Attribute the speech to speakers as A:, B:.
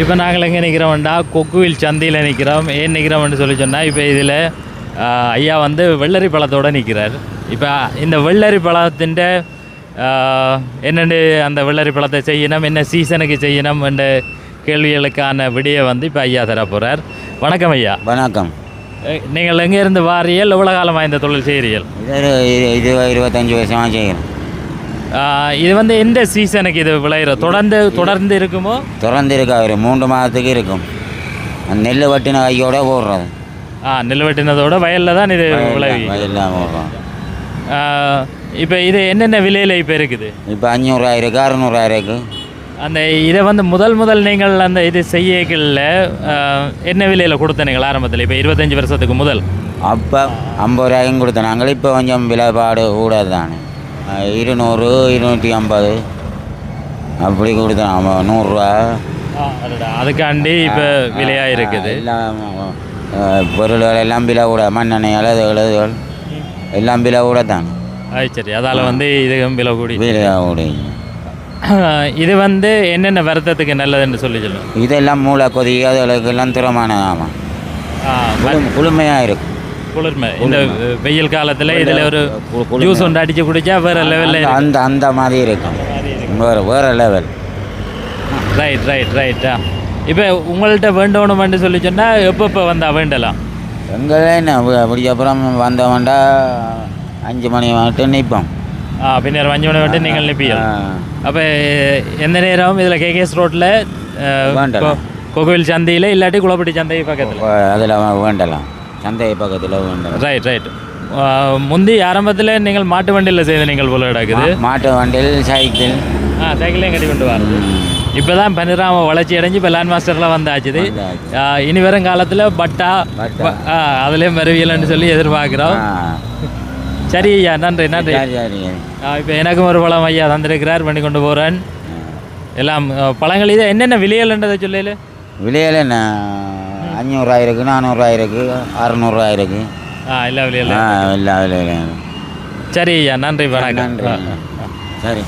A: இப்போ நாங்கள் எங்கே நிற்கிறோம்டா? கொக்குவில் சந்தையில் நிற்கிறோம். ஏன் நிற்கிறோம்னு சொல்லி சொன்னால் இப்போ இதில் ஐயா வந்து வெள்ளரி பழத்தோடு நிற்கிறார். இப்போ இந்த வெள்ளரி பழத்தின் என்னென்னு அந்த வெள்ளரி பழத்தை செய்யணும் என்ன சீசனுக்கு செய்யணும் என்ற கேள்விகளுக்கான விடையை வந்து இப்போ ஐயா தர போகிறார் வணக்கம் ஐயா.
B: வணக்கம்.
A: நீங்கள் எங்கே இருந்து வாரியல் எவ்வளோ காலமாக இந்த தொழில் செய்கிறீர்கள்?
B: இது இரு- இது இருபத்தஞ்சி வருஷமாக செய்கிறேன்
A: ஆஹ், இது வந்து எந்த சீசனுக்கு இது விளையிற? தொடர்ந்து தொடர்ந்து இருக்குமோ?
B: திறந்து இருக்கா ஒரு மூன்று மாதத்துக்கு இருக்கும். நெல் வட்டின கையோட போடுறது
A: ஆ நெல் வெட்டினதோட வயலில் தான் இது விளைவி
B: வயலில் போடுறோம்
A: இப்போ இது என்னென்ன விலையில் இப்போ இருக்குது?
B: இப்போ அஞ்சூறுரூவா இருக்குது அறுநூறுவா இருக்குது
A: அந்த இதை வந்து முதல் முதல் நீங்கள் அந்த இது செய்யகளில் என்ன விலையில் கொடுத்த நீங்கள் ஆரம்பத்தில்? இப்போ இருபத்தஞ்சி வருஷத்துக்கு முதல்.
B: அப்போ ஐம்பது ரூபாயும் கொடுத்தோம் நாங்கள் இப்போ கொஞ்சம் விலைப்பாடு கூடாது தானே இருநூறு இருநூற்றி ஐம்பது. அப்படி கொடுத்தோம் ஆமாம் நூறுரூவா.
A: அதுக்காண்டி இப்போ விலையாக இருக்குது
B: எல்லாம் பொருள்கள் எல்லாம் விலை கூட மண்ணெண்ணெய் எழுது எழுதுகள் எல்லாம் விலை கூட தான்.
A: அது சரி. அதால் வந்து இது விலை கூடி
B: விலை கூட.
A: இது வந்து என்னென்ன வருத்தத்துக்கு நல்லதுன்னு சொல்லி சொல்லுங்கள்
B: இதெல்லாம் மூளை கொதி அதுகளுக்கெல்லாம் திறமான ஆமாம் குளும் குளுமையாக இருக்கும்.
A: குளிர்மை. இந்த வெயில் காலத்தில் இதில் ஒரு. ஜூஸ் ஒன்று அடித்து குடித்தா வேறு லெவலில்
B: அந்த- அந்த மாதிரி இருக்கும். வேறு வேறு லெவல்
A: ரைட் ரைட் ரைட்டா இப்போ உங்கள்கிட்ட வேண்டணுமென்று சொல்லி சொன்னால் எப்பப்போ வந்தால் வேண்டலாம்?
B: எங்களே என்ன அப்படி அப்புறம் வந்தவன்டா அஞ்சு மணி மட்டும் நிற்போம்
A: ஆ பின்னர் அஞ்சு மணி மட்டும் நீங்கள் நிற்பீங்க அப்போ எந்த நேரம் இதில் கேகேஎஸ் ரோட்டில். கோவில் சந்தையில் இல்லாட்டி குளப்பட்டி சந்தை பக்கத்தில்?
B: அதில் வேண்டலாம். சந்தை பக்கத்தில்
A: ரைட் ரைட் முந்தி ஆரம்பத்தில் நீங்கள் மாட்டு வண்டியில் செய்த நீங்கள் போல கிடக்குது.
B: மாட்டு வண்டியில் சைக்கிள்.
A: ஆ சைக்கிளையும் கட்டி கொண்டு வரது இப்போ தான் பனிராம வளர்ச்சி அடைஞ்சு இப்போ லேண்ட் மாஸ்டர்லாம் வந்தாச்சுது இனி வரும் காலத்தில் பட்டா அதுலேயும் வருவியல்னு சொல்லி எதிர்பார்க்குறோம். சரி ஐயா நன்றி நன்றி. இப்போ எனக்கும் ஒரு பழம் ஐயா தந்திருக்கிறார் பண்ணி கொண்டு போகிறேன் எல்லாம் பழங்கள் இது என்னென்ன விலையல்ன்றதை சொல்லல
B: விலையில் என்ன? அஞ்சூறுரூவா இருக்குது நானூறுரூவா இருக்குது அறநூறுவா இருக்குது
A: ஆ எல்லா விலையில
B: ஆ எல்லா விலையிலும்
A: சரி ஐயா நன்றி வணக்கம்.
B: நன்றி. சரி.